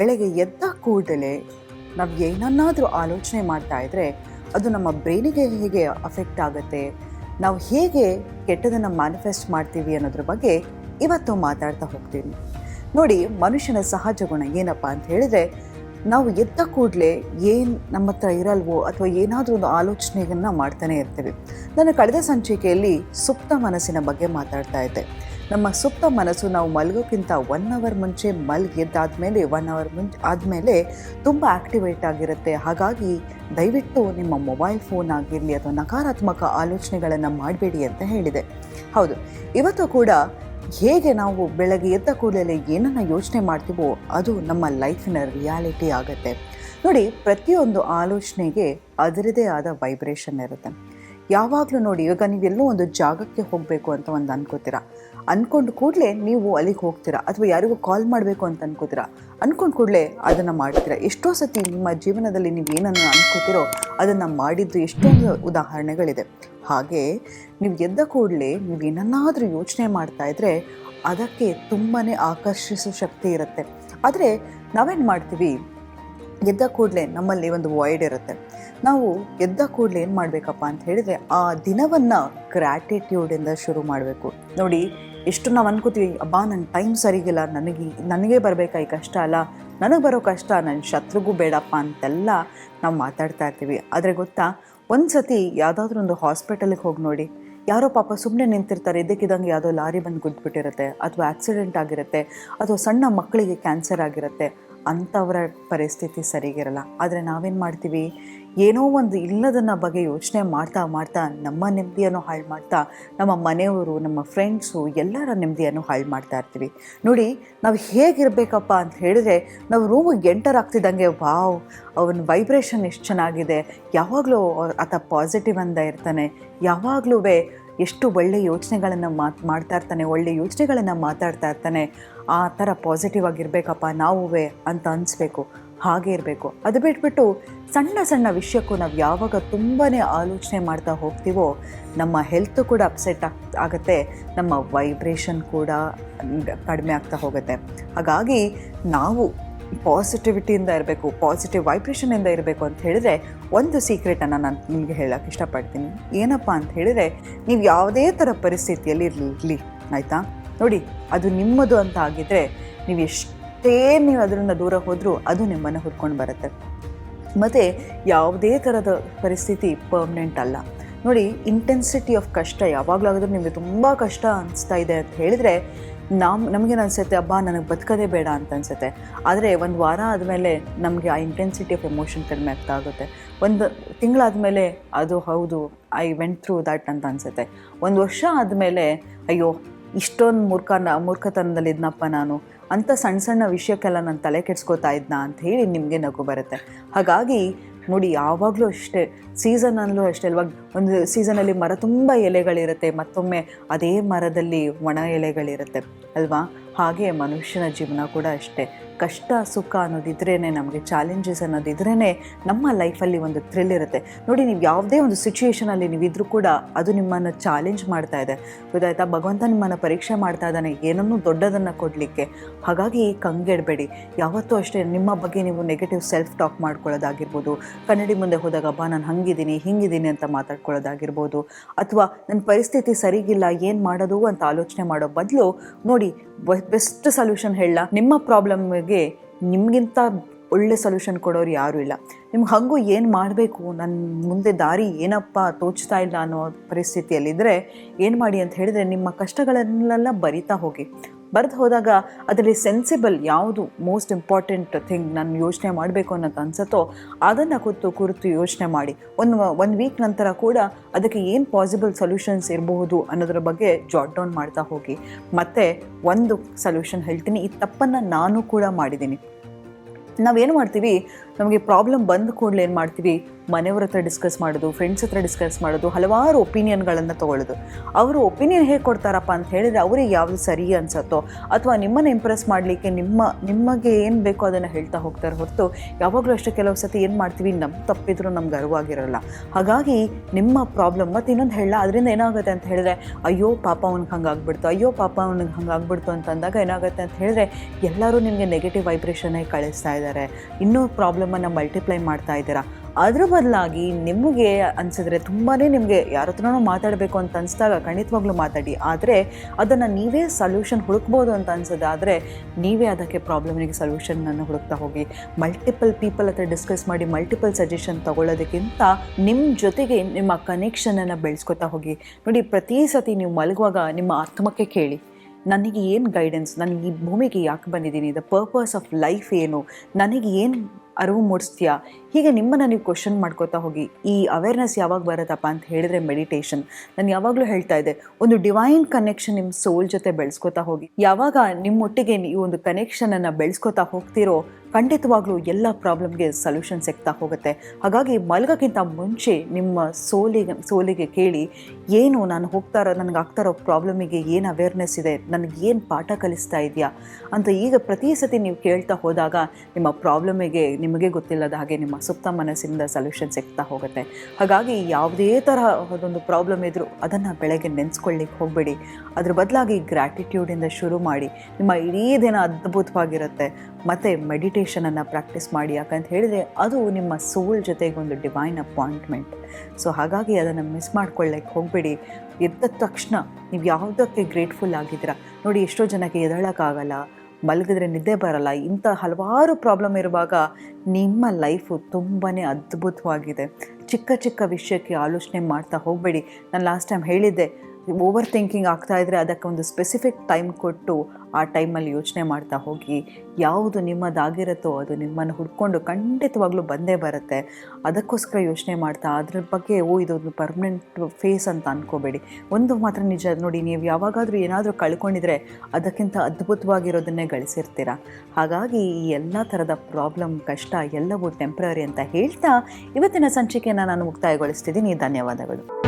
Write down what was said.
ಬೆಳಗ್ಗೆ ಎದ್ದ ಕೂಡಲೇ ನಾವು ಏನನ್ನಾದರೂ ಆಲೋಚನೆ ಮಾಡ್ತಾ ಇದ್ದರೆ ಅದು ನಮ್ಮ ಬ್ರೈನಿಗೆ ಹೇಗೆ ಅಫೆಕ್ಟ್ ಆಗುತ್ತೆ, ನಾವು ಹೇಗೆ ಕೆಟ್ಟದನ್ನು ಮ್ಯಾನಿಫೆಸ್ಟ್ ಮಾಡ್ತೀವಿ ಅನ್ನೋದ್ರ ಬಗ್ಗೆ ಇವತ್ತು ಮಾತಾಡ್ತಾ ಹೋಗ್ತೀನಿ. ನೋಡಿ, ಮನುಷ್ಯನ ಸಹಜ ಗುಣ ಏನಪ್ಪ ಅಂತ ಹೇಳಿದರೆ, ನಾವು ಎದ್ದ ಕೂಡಲೇ ಏನು ನಮ್ಮ ಹತ್ರ ಇರಲ್ವೋ ಅಥವಾ ಏನಾದರೂ ಒಂದು ಆಲೋಚನೆಯನ್ನು ಮಾಡ್ತಾನೆ ಇರ್ತೀವಿ. ನಾನು ಕಳೆದ ಸಂಚಿಕೆಯಲ್ಲಿ ಸುಪ್ತ ಮನಸ್ಸಿನ ಬಗ್ಗೆ ಮಾತಾಡ್ತಾ ಇದ್ದೆ. ನಮ್ಮ ಸುಪ್ತ ಮನಸ್ಸು ನಾವು ಮಲಗೋಕ್ಕಿಂತ ಒನ್ ಅವರ್ ಮುಂಚೆ ಮಲಗಿದ್ದಾದ್ಮೇಲೆ ಒನ್ ಅವರ್ ಮುಂಚೆ ಆದಮೇಲೆ ತುಂಬ ಆ್ಯಕ್ಟಿವೇಟ್ ಆಗಿರುತ್ತೆ. ಹಾಗಾಗಿ ದಯವಿಟ್ಟು ನಿಮ್ಮ ಮೊಬೈಲ್ ಫೋನ್ ಆಗಿರಲಿ ಅಥವಾ ನಕಾರಾತ್ಮಕ ಆಲೋಚನೆಗಳನ್ನು ಮಾಡಬೇಡಿ ಅಂತ ಹೇಳಿದೆ. ಹೌದು, ಇವತ್ತು ಕೂಡ ಹೇಗೆ ನಾವು ಬೆಳಗ್ಗೆ ಎದ್ದ ಕೂಡಲೇ ಏನನ್ನು ಯೋಚನೆ ಮಾಡ್ತೀವೋ ಅದು ನಮ್ಮ ಲೈಫಿನ ರಿಯಾಲಿಟಿ ಆಗುತ್ತೆ. ನೋಡಿ, ಪ್ರತಿಯೊಂದು ಆಲೋಚನೆಗೆ ಅದರದೇ ಆದ ವೈಬ್ರೇಷನ್ ಇರುತ್ತೆ. ಯಾವಾಗಲೂ ನೋಡಿ, ಇವಾಗ ನೀವೆಲ್ಲೋ ಒಂದು ಜಾಗಕ್ಕೆ ಹೋಗಬೇಕು ಅಂತ ಒಂದು ಅನ್ಕೋತೀರಾ? ಅಂದ್ಕೊಂಡು ಕೂಡಲೇ ನೀವು ಅಲ್ಲಿಗೆ ಹೋಗ್ತೀರಾ? ಅಥವಾ ಯಾರಿಗೂ ಕಾಲ್ ಮಾಡಬೇಕು ಅಂತ ಅನ್ಕೋತೀರಾ? ಅಂದ್ಕೊಂಡು ಕೂಡಲೇ ಅದನ್ನು ಮಾಡ್ತೀರಾ? ಎಷ್ಟೋ ಸತಿ ನಿಮ್ಮ ಜೀವನದಲ್ಲಿ ನೀವು ಏನನ್ನು ಅನ್ಕೋತೀರೋ ಅದನ್ನು ಮಾಡಿದ್ದು ಎಷ್ಟೊಂದು ಉದಾಹರಣೆಗಳಿದೆ. ಹಾಗೆ ನೀವು ಎದ್ದ ಕೂಡಲೇ ನೀವು ಏನನ್ನಾದರೂ ಯೋಚನೆ ಮಾಡ್ತಾ ಇದ್ದರೆ ಅದಕ್ಕೆ ತುಂಬಾ ಆಕರ್ಷಿಸೋ ಶಕ್ತಿ ಇರುತ್ತೆ. ಆದರೆ ನಾವೇನು ಮಾಡ್ತೀವಿ? ಎದ್ದ ಕೂಡಲೇ ನಮ್ಮಲ್ಲಿ ಒಂದು ವಾಯ್ಡ್ ಇರುತ್ತೆ. ನಾವು ಎದ್ದ ಕೂಡಲೇ ಏನು ಮಾಡಬೇಕಪ್ಪ ಅಂತ ಹೇಳಿದರೆ ಆ ದಿನವನ್ನು ಗ್ರ್ಯಾಟಿಟ್ಯೂಡಿಂದ ಶುರು ಮಾಡಬೇಕು. ನೋಡಿ, ಎಷ್ಟು ನಾವು ಅನ್ಕೋತೀವಿ, ಅಬ್ಬಾ ನನ್ನ ಟೈಮ್ ಸರಿಗಿಲ್ಲ, ನನಗೆ ನನಗೆ ಬರಬೇಕಾ ಈ ಕಷ್ಟ ಅಲ್ಲ, ನನಗೆ ಬರೋ ಕಷ್ಟ ನನ್ನ ಶತ್ರುಗೂ ಬೇಡಪ್ಪ ಅಂತೆಲ್ಲ ನಾವು ಮಾತಾಡ್ತಾ ಇರ್ತೀವಿ. ಆದರೆ ಗೊತ್ತಾ ಒಂದು ಸತಿ ಯಾವುದಾದ್ರೂ ಒಂದು ಹಾಸ್ಪಿಟಲಿಗೆ ಹೋಗಿ ನೋಡಿ, ಯಾರೋ ಪಾಪ ಸುಮ್ಮನೆ ನಿಂತಿರ್ತಾರೆ ಇದಕ್ಕಿದ್ದಂಗೆ ಯಾವುದೋ ಲಾರಿ ಬಂದು ಗುದ್ದುಬಿಟ್ಟಿರುತ್ತೆ ಅಥವಾ ಆಕ್ಸಿಡೆಂಟ್ ಆಗಿರುತ್ತೆ, ಅಥವಾ ಸಣ್ಣ ಮಕ್ಕಳಿಗೆ ಕ್ಯಾನ್ಸರ್ ಆಗಿರುತ್ತೆ ಅಂಥವರ ಪರಿಸ್ಥಿತಿ ಸರಿಗಿರಲ್ಲ. ಆದರೆ ನಾವೇನು ಮಾಡ್ತೀವಿ? ಏನೋ ಒಂದು ಇಲ್ಲದನ್ನ ಬಗ್ಗೆ ಯೋಚನೆ ಮಾಡ್ತಾ ಮಾಡ್ತಾ ನಮ್ಮ ನೆಮ್ಮದಿಯನ್ನು ಹಾಳು ಮಾಡ್ತಾ ನಮ್ಮ ಮನೆಯವರು, ನಮ್ಮ ಫ್ರೆಂಡ್ಸು ಎಲ್ಲರ ನೆಮ್ಮದಿಯನ್ನು ಹಾಳು ಮಾಡ್ತಾ ಇರ್ತೀವಿ. ನೋಡಿ, ನಾವು ಹೇಗಿರಬೇಕಪ್ಪ ಅಂತ ಹೇಳಿದ್ರೆ ನಾವು ರೂಮಿಗೆ ಎಂಟರ್ ಆಗ್ತಿದ್ದಂಗೆ, ವಾವ್, ಅವನ ವೈಬ್ರೇಷನ್ ಎಷ್ಟು ಚೆನ್ನಾಗಿದೆ. ಯಾವಾಗಲೂ ಆತ ಪಾಸಿಟಿವ್ ಅಂತ ಇರ್ತಾನೆ. ಯಾವಾಗಲೂ ಎಷ್ಟು ಒಳ್ಳೆಯ ಯೋಚನೆಗಳನ್ನು ಮಾತ್, ಮಾಡ್ತಾ ಇರ್ತಾನೆ ಒಳ್ಳೆಯ ಯೋಚನೆಗಳನ್ನು ಮಾತಾಡ್ತಾ ಇರ್ತಾನೆ, ಆ ಥರ ಪಾಸಿಟಿವ್ ಆಗಿರಬೇಕಪ್ಪ, ನಾವುವೇ ಅಂತ ಅನಿಸ್ಬೇಕು, ಹಾಗೆ ಇರಬೇಕು. ಅದು ಬಿಟ್ಬಿಟ್ಟು ಸಣ್ಣ ಸಣ್ಣ ವಿಷಯಕ್ಕೂ ನಾವು ಯಾವಾಗ ತುಂಬಾ ಆಲೋಚನೆ ಮಾಡ್ತಾ ಹೋಗ್ತೀವೋ, ನಮ್ಮ ಹೆಲ್ತ್ ಕೂಡ ಅಪ್ಸೆಟ್ ಆಗ್, ಆಗುತ್ತೆ, ನಮ್ಮ ವೈಬ್ರೇಷನ್ ಕೂಡ ಕಡಿಮೆ ಆಗ್ತಾ ಹೋಗುತ್ತೆ. ಹಾಗಾಗಿ ನಾವು ಪಾಸಿಟಿವಿಟಿಯಿಂದ ಇರಬೇಕು ಪಾಸಿಟಿವ್ ವೈಬ್ರೇಷನಿಂದ ಇರಬೇಕು ಅಂತ ಹೇಳಿದ್ರೆ ಒಂದು ಸೀಕ್ರೆಟನ್ನು ನಾನು ನಿಮಗೆ ಹೇಳೋಕ್ಕೆ ಇಷ್ಟಪಡ್ತೀನಿ. ಏನಪ್ಪ ಅಂತ ಹೇಳಿದರೆ ನೀವು ಯಾವುದೇ ಥರ ಪರಿಸ್ಥಿತಿಯಲ್ಲಿ ಇರಲಿ, ಆಯಿತಾ? ನೋಡಿ, ಅದು ನಿಮ್ಮದು ಅಂತ ಆಗಿದ್ದರೆ ನೀವು ಎಷ್ಟೇ ನೀವು ಅದರಿಂದ ದೂರ ಹೋದರೂ ಅದು ನಿಮ್ಮನ್ನು ಹುಡ್ಕೊಂಡು ಬರುತ್ತೆ. ಮತ್ತು ಯಾವುದೇ ಥರದ ಪರಿಸ್ಥಿತಿ ಪರ್ಮನೆಂಟ್ ಅಲ್ಲ. ನೋಡಿ ಇಂಟೆನ್ಸಿಟಿ ಆಫ್ ಕಷ್ಟ ಯಾವಾಗಲಾದರೂ ನಿಮಗೆ ತುಂಬ ಕಷ್ಟ ಅನಿಸ್ತಾ ಇದೆ ಅಂತ ಹೇಳಿದರೆ ನಾವು ನಮಗೇನು ಅನಿಸುತ್ತೆ ಅಬ್ಬಾ, ನನಗೆ ಬದುಕೋದೇ ಬೇಡ ಅಂತ ಅನಿಸುತ್ತೆ ಆದರೆ ಒಂದು ವಾರ ಆದಮೇಲೆ ನಮಗೆ ಆ ಇಂಟೆನ್ಸಿಟಿ ಆಫ್ ಎಮೋಷನ್ ಕಡಿಮೆ ಆಗ್ತಾ ಆಗುತ್ತೆ. ಒಂದು ತಿಂಗಳಾದಮೇಲೆ, ಅದು ಹೌದು ಐ ವೆಂಟ್ ಥ್ರೂ ದಟ್ ಅಂತ ಅನಿಸುತ್ತೆ ಒಂದು ವರ್ಷ ಆದಮೇಲೆ, ಅಯ್ಯೋ, ಇಷ್ಟೊಂದು ಮೂರ್ಖನ, ಮೂರ್ಖತನದಲ್ಲಿ ಇದ್ನಪ್ಪ ನಾನು. ಅಂಥ ಸಣ್ಣ ಸಣ್ಣ ವಿಷಯಕ್ಕೆಲ್ಲ ನಾನು ತಲೆ ಕೆಡ್ಸ್ಕೊತಾ ಇದ್ನ ಅಂತ ಹೇಳಿ ನಿಮಗೆ ನಗು ಬರುತ್ತೆ. ಹಾಗಾಗಿ ನೋಡಿ, ಯಾವಾಗಲೂ ಅಷ್ಟೇ ಸೀಸನಲ್ಲೂ ಅಷ್ಟೇ ಅಲ್ವಾ, ಒಂದು ಸೀಸನಲ್ಲಿ ಮರ ತುಂಬ ಎಲೆಗಳಿರುತ್ತೆ, ಮತ್ತೊಮ್ಮೆ ಅದೇ ಮರದಲ್ಲಿ ಒಣ ಎಲೆಗಳಿರುತ್ತೆ. ಅಲ್ವಾ? ಹಾಗೆ ಮನುಷ್ಯನ ಜೀವನ ಕೂಡ ಅಷ್ಟೇ. ಕಷ್ಟ, ಸುಖ ಅನ್ನೋದಿದ್ರೇ ನಮಗೆ ಚಾಲೆಂಜಸ್ ಅನ್ನೋದಿದ್ರೇ ನಮ್ಮ ಲೈಫಲ್ಲಿ ಒಂದು ಥ್ರಿಲ್ ಇರುತ್ತೆ. ನೋಡಿ, ನೀವು ಯಾವುದೇ ಒಂದು ಸಿಚುಯೇಷನಲ್ಲಿ ನೀವಿದ್ರೂ ಕೂಡ ಅದು ನಿಮ್ಮನ್ನು ಚಾಲೆಂಜ್ ಮಾಡ್ತಾ ಇದೆ. ಗೊತ್ತಾಯ್ತಾ? ಭಗವಂತ ನಿಮ್ಮನ್ನು ಪರೀಕ್ಷೆ ಮಾಡ್ತಾ ಇದ್ದಾನೆ. ಏನನ್ನೂ ದೊಡ್ಡದನ್ನು ಕೊಡಲಿಕ್ಕೆ. ಹಾಗಾಗಿ ಕಂಗೆಡಬೇಡಿ. ಯಾವತ್ತೂ ಅಷ್ಟೇ ನಿಮ್ಮ ಬಗ್ಗೆ ನೀವು ನೆಗೆಟಿವ್ ಸೆಲ್ಫ್ ಟಾಕ್ ಮಾಡ್ಕೊಳ್ಳೋದಾಗಿರ್ಬೋದು. ಕನ್ನಡಿ ಮುಂದೆ ಹೋದಾಗ ಬಾ ನಾನು ಹಂಗಿದ್ದೀನಿ, ಹಿಂಗಿದ್ದೀನಿ ಅಂತ ಮಾತಾಡ್ಕೊಳ್ಳೋದಾಗಿರ್ಬೋದು. ಅಥವಾ ನನ್ನ ಪರಿಸ್ಥಿತಿ ಸರಿಗಿಲ್ಲ, ಏನು ಮಾಡೋದು? ಅಂತ ಆಲೋಚನೆ ಮಾಡೋ ಬದಲು, ನೋಡಿ ಬೆಸ್ಟ್ ಸೊಲ್ಯೂಷನ್ ಹೇಳ. ನಿಮ್ಮ ಪ್ರಾಬ್ಲಮ್ಗೆ ನಿಮಗಿಂತ ಒಳ್ಳೆ ಸೊಲ್ಯೂಷನ್ ಕೊಡೋರು ಯಾರೂ ಇಲ್ಲ. ನಿಮ್ಗೆ ಹಾಗೂ ಏನು ಮಾಡಬೇಕು? ನನ್ನ ಮುಂದೆ ದಾರಿ ಏನಪ್ಪ? ತೋಚ್ತಾ ಇಲ್ಲ ಅನ್ನೋ ಪರಿಸ್ಥಿತಿಯಲ್ಲಿದ್ದರೆ ಏನು ಮಾಡಿ ಅಂತ ಹೇಳಿದರೆ ನಿಮ್ಮ ಕಷ್ಟಗಳನ್ನೆಲ್ಲ ಬರಿತಾ ಹೋಗಿ. ಬರೆದು ಹೋದಾಗ ಅದರಲ್ಲಿ ಸೆನ್ಸಿಬಲ್ ಯಾವುದು ಮೋಸ್ಟ್ ಇಂಪಾರ್ಟೆಂಟ್ ಥಿಂಗ್ ನಾನು ಯೋಚನೆ ಮಾಡಬೇಕು ಅನ್ನೋದು ಅನಿಸುತ್ತೋ ಅದನ್ನು ಕೂತು ಕುರಿತು ಯೋಚನೆ ಮಾಡಿ. ಒಂದು ಒಂದು ವೀಕ್ ನಂತರ ಕೂಡ ಅದಕ್ಕೆ ಏನು ಪಾಸಿಬಲ್ ಸೊಲ್ಯೂಷನ್ಸ್ ಇರಬಹುದು ಅನ್ನೋದ್ರ ಬಗ್ಗೆ ಜಾಟ್ ಡೌನ್ ಮಾಡ್ತಾ ಹೋಗಿ. ಮತ್ತು ಒಂದು ಸೊಲ್ಯೂಷನ್ ಹೇಳ್ತೀನಿ, ಈ ತಪ್ಪನ್ನು ನಾನು ಕೂಡ ಮಾಡಿದ್ದೀನಿ. ನಾವೇನು ಮಾಡ್ತೀವಿ ನಮಗೆ ಪ್ರಾಬ್ಲಮ್ ಬಂದ ಕೂಡಲೇ ಏನು ಮಾಡ್ತೀವಿ? ಮನೆಯವ್ರ ಹತ್ರ ಡಿಸ್ಕಸ್ ಮಾಡೋದು ಫ್ರೆಂಡ್ಸ್ ಹತ್ರ ಡಿಸ್ಕಸ್ ಮಾಡೋದು, ಹಲವಾರು ಒಪಿನಿಯನ್ಗಳನ್ನು ತೊಗೊಳ್ಳೋದು ಅವರು ಒಪಿನಿಯನ್ ಹೇಗೆ ಕೊಡ್ತಾರಪ್ಪ ಅಂತ ಹೇಳಿದರೆ ಅವ್ರಿಗೆ ಯಾವುದು ಸರಿ ಅನ್ಸತ್ತೋ ಅಥವಾ ನಿಮ್ಮನ್ನು ಇಂಪ್ರೆಸ್ ಮಾಡಲಿಕ್ಕೆ ನಿಮ್ಮ, ನಿಮಗೆ ಏನು ಬೇಕೋ ಅದನ್ನು ಹೇಳ್ತಾ ಹೋಗ್ತಾರೆ ಹೊರತು ಯಾವಾಗಲೂ ಅಷ್ಟೇ ಕೆಲವು ಸತಿ ಏನು ಮಾಡ್ತೀವಿ? ನಮ್ಮ ತಪ್ಪಿದ್ರು ನಮ್ಗೆ ಅರಿವಾಗಿರಲ್ಲ ಹಾಗಾಗಿ ನಿಮ್ಮ ಪ್ರಾಬ್ಲಮ್ ಮತ್ತು ಇನ್ನೊಂದು ಹೇಳ, ಅದರಿಂದ ಏನಾಗುತ್ತೆ ಅಂತ ಹೇಳಿದ್ರೆ, ಅಯ್ಯೋ ಪಾಪ ಅವ್ನಿಗೆ ಹಂಗಾಗ್ಬಿಡ್ತು ಅಯ್ಯೋ ಪಾಪ ಅವ್ನಿಗೆ ಹಂಗಾಗ್ಬಿಡ್ತು ಅಂತ ಅಂದಾಗ ಏನಾಗುತ್ತೆ ಅಂತ ಹೇಳಿದ್ರೆ, ಎಲ್ಲರೂ ನಿಮಗೆ ನೆಗೆಟಿವ್ ವೈಬ್ರೇಷನ್ನೇ ಕಳಿಸ್ತಾ ಇದ್ದಾರೆ ಇನ್ನೂ ಪ್ರಾಬ್ಲಮನ್ನು ಮಲ್ಟಿಪ್ಲೈ ಮಾಡ್ತಾ ಇದ್ದೀರಾ? ಅದ್ರ ಬದಲಾಗಿ ನಿಮಗೆ ಅನಿಸಿದ್ರೆ ತುಂಬಾ ನಿಮಗೆ ಯಾರ ಹತ್ರನೂ ಮಾತಾಡಬೇಕು ಅಂತ ಅನಿಸಿದಾಗ ಖಂಡಿತವಾಗ್ಲೂ ಮಾತಾಡಿ. ಆದರೆ ಅದನ್ನು ನೀವೇ ಸೊಲ್ಯೂಷನ್ ಹುಡುಕ್ಬೋದು ಅಂತ ಅನಿಸೋದಾದರೆ ನೀವೇ ಅದಕ್ಕೆ ಪ್ರಾಬ್ಲಮ್ನಿಗೆ ಸೊಲ್ಯೂಷನನ್ನು ಹುಡುಕ್ತಾ ಹೋಗಿ. ಮಲ್ಟಿಪಲ್ ಪೀಪಲ್ ಹತ್ರ ಡಿಸ್ಕಸ್ ಮಾಡಿ ಮಲ್ಟಿಪಲ್ ಸಜೆಷನ್ ತಗೊಳ್ಳೋದಕ್ಕಿಂತ ನಿಮ್ಮ ಜೊತೆಗೆ ನಿಮ್ಮ ಕನೆಕ್ಷನನ್ನು ಬೆಳೆಸ್ಕೊತಾ ಹೋಗಿ. ನೋಡಿ, ಪ್ರತಿ ಸತಿ ನೀವು ಮಲಗುವಾಗ ನಿಮ್ಮ ಆತ್ಮಕ್ಕೆ ಕೇಳಿ. ನನಗೆ ಏನು ಗೈಡೆನ್ಸ್ ನನಗೆ ಈ ಭೂಮಿಗೆ ಯಾಕೆ ಬಂದಿದ್ದೀನಿ? ದ ಪರ್ಪಸ್ ಆಫ್ ಲೈಫ್ ಏನು? ನನಗೆ ಏನು ಅರಿವು ಮೂಡಿಸ್ತೀಯಾ? ಹೀಗೆ ನಿಮ್ಮನ್ನು ನೀವು ಕ್ವಶನ್ ಮಾಡ್ಕೋತಾ ಹೋಗಿ, ಈ ಅವೇರ್ನೆಸ್ ಯಾವಾಗ ಬರುತ್ತಪ್ಪ ಅಂತ ಹೇಳಿದ್ರೆ ಮೆಡಿಟೇಷನ್ ನಾನು ಯಾವಾಗಲೂ ಹೇಳ್ತಾ ಇದ್ದೆ, ಒಂದು ಡಿವೈನ್ ಕನೆಕ್ಷನ್ ನಿಮ್ಮ ಸೋಲ್ ಜೊತೆ ಬೆಳೆಸ್ಕೋತಾ ಹೋಗಿ. ಯಾವಾಗ ನಿಮ್ಮೊಟ್ಟಿಗೆ ಈ ಒಂದು ಕನೆಕ್ಷನನ್ನು ಬೆಳೆಸ್ಕೋತಾ ಹೋಗ್ತಿರೋ, ಖಂಡಿತವಾಗ್ಲೂ ಎಲ್ಲ ಪ್ರಾಬ್ಲಮ್ಗೆ ಸೊಲ್ಯೂಷನ್ ಸಿಗ್ತಾ ಹೋಗುತ್ತೆ. ಹಾಗಾಗಿ ಮಲಗಕ್ಕಿಂತ ಮುಂಚೆ ನಿಮ್ಮ ಸೋಲಿಗೆ ಸೋಲಿಗೆ ಕೇಳಿ, ಏನು ನಾನು ಹೋಗ್ತಾ ಇರೋ, ನನಗೆ ಆಗ್ತಾ ಇರೋ ಪ್ರಾಬ್ಲಮಿಗೆ ಏನು ಅವೇರ್ನೆಸ್ ಇದೆ, ನನಗೆ ಏನು ಪಾಠ ಕಲಿಸ್ತಾ ಇದೆಯಾ? ಅಂತ ಈಗ ಪ್ರತಿ ಸತಿ ನೀವು ಕೇಳ್ತಾ ಹೋದಾಗ, ನಿಮ್ಮ ಪ್ರಾಬ್ಲಮಿಗೆ ನಿಮಗೆ ಗೊತ್ತಿಲ್ಲದ ಹಾಗೆ ನಿಮ್ಮ ಸುಪ್ತ ಮನಸ್ಸಿಂದ ಸೊಲ್ಯೂಷನ್ ಸಿಗ್ತಾ ಹೋಗುತ್ತೆ. ಹಾಗಾಗಿ ಯಾವುದೇ ತರಹ ಅದೊಂದು ಪ್ರಾಬ್ಲಮ್ ಇದ್ದರೂ ಅದನ್ನು ಬೆಳಗ್ಗೆ ನೆನೆಸ್ಕೊಳ್ಳಿಕ್ಕೆ ಹೋಗಬೇಡಿ. ಅದ್ರ ಬದಲಾಗಿ ಗ್ರ್ಯಾಟಿಟ್ಯೂಡಿಂದ ಶುರು ಮಾಡಿ. ನಿಮ್ಮ ಇಡೀ ದಿನ ಅದ್ಭುತವಾಗಿರುತ್ತೆ. ಮತ್ತು ಮೆಡಿಟೇಷನನ್ನು ಪ್ರಾಕ್ಟೀಸ್ ಮಾಡಿ. ಯಾಕಂತ ಹೇಳಿದರೆ ಅದು ನಿಮ್ಮ ಸೋಲ್ ಜೊತೆಗೆ ಒಂದು ಡಿವೈನ್ ಅಪಾಯಿಂಟ್ಮೆಂಟ್ ಸೊ ಹಾಗಾಗಿ ಅದನ್ನು ಮಿಸ್ ಮಾಡ್ಕೊಳ್ಳಿಕ್ಕೆ ಹೋಗಬೇಡಿ. ಎದ್ದ ತಕ್ಷಣ ನೀವು ಯಾವುದಕ್ಕೆ ಗ್ರೇಟ್ಫುಲ್ ಆಗಿದ್ದೀರಾ? ನೋಡಿ, ಎಷ್ಟೋ ಜನಕ್ಕೆ ಎದಳಕ್ಕಾಗಲ್ಲ. ಮಲಗಿದ್ರೆ ನಿದ್ದೆ ಬರಲ್ಲ. ಇಂಥ ಹಲವಾರು ಪ್ರಾಬ್ಲಮ್ ಇರುವಾಗ ನಿಮ್ಮ ಲೈಫು ತುಂಬಾ ಅದ್ಭುತವಾಗಿದೆ. ಚಿಕ್ಕ ಚಿಕ್ಕ ವಿಷಯಕ್ಕೆ ಆಲೋಚನೆ ಮಾಡ್ತಾ ಹೋಗಬೇಡಿ. ನಾನು ಲಾಸ್ಟ್ ಟೈಮ್ ಹೇಳಿದ್ದೆ ಓವರ್ ಥಿಂಕಿಂಗ್ ಆಗ್ತಾ ಇದ್ದರೆ ಅದಕ್ಕೆ ಒಂದು ಸ್ಪೆಸಿಫಿಕ್ ಟೈಮ್ ಕೊಟ್ಟು ಆ ಟೈಮಲ್ಲಿ ಯೋಚನೆ ಮಾಡ್ತಾ ಹೋಗಿ. ಯಾವುದು ನಿಮ್ಮದಾಗಿರುತ್ತೋ ಅದು ನಿಮ್ಮನ್ನು ಹುಡ್ಕೊಂಡು ಖಂಡಿತವಾಗ್ಲೂ ಬಂದೇ ಬರುತ್ತೆ. ಅದಕ್ಕೋಸ್ಕರ ಯೋಚನೆ ಮಾಡ್ತಾ, ಅದ್ರ ಬಗ್ಗೆ, ಓ, ಇದೊಂದು ಪರ್ಮನೆಂಟ್ ಫೇಸ್ ಅಂತ ಅನ್ಕೋಬೇಡಿ. ಒಂದು ಮಾತ್ರ ನಿಜ, ನೋಡಿ, ನೀವು ಯಾವಾಗಾದರೂ ಏನಾದರೂ ಕಳ್ಕೊಂಡಿದ್ರೆ ಅದಕ್ಕಿಂತ ಅದ್ಭುತವಾಗಿರೋದನ್ನೇ ಗಳಿಸಿರ್ತೀರ? ಹಾಗಾಗಿ ಈ ಎಲ್ಲ ಥರದ ಪ್ರಾಬ್ಲಮ್ ಕಷ್ಟ ಎಲ್ಲವೂ ಟೆಂಪ್ರರಿ ಅಂತ ಹೇಳ್ತಾ, ಇವತ್ತಿನ ಸಂಚಿಕೆಯನ್ನು ನಾನು ಮುಕ್ತಾಯಗೊಳಿಸ್ತಿದ್ದೀನಿ. ಧನ್ಯವಾದಗಳು.